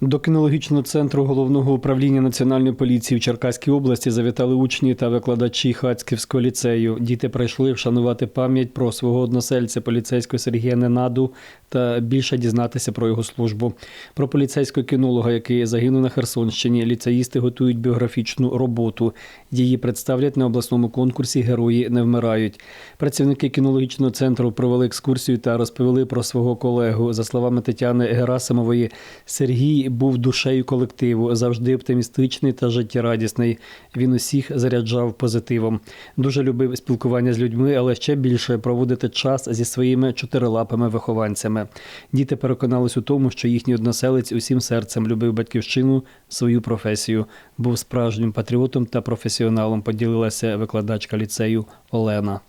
До кінологічного центру головного управління національної поліції в Черкаській області завітали учні та викладачі Хацьківського ліцею. Діти прийшли вшанувати пам'ять про свого односельця поліцейського Сергія Ненаду та більше дізнатися про його службу. Про поліцейського кінолога, який загинув на Херсонщині, ліцеїсти готують біографічну роботу. Її представлять на обласному конкурсі Герої не вмирають. Працівники кінологічного центру провели екскурсію та розповіли про свого колегу. За словами Тетяни Герасимової, Сергій був душею колективу, завжди оптимістичний та життєрадісний. Він усіх заряджав позитивом. Дуже любив спілкування з людьми, але ще більше проводити час зі своїми чотирилапими вихованцями. Діти переконались у тому, що їхній односелець усім серцем любив батьківщину, свою професію, був справжнім патріотом та професіоналом. Поділилася викладачка ліцею Олена.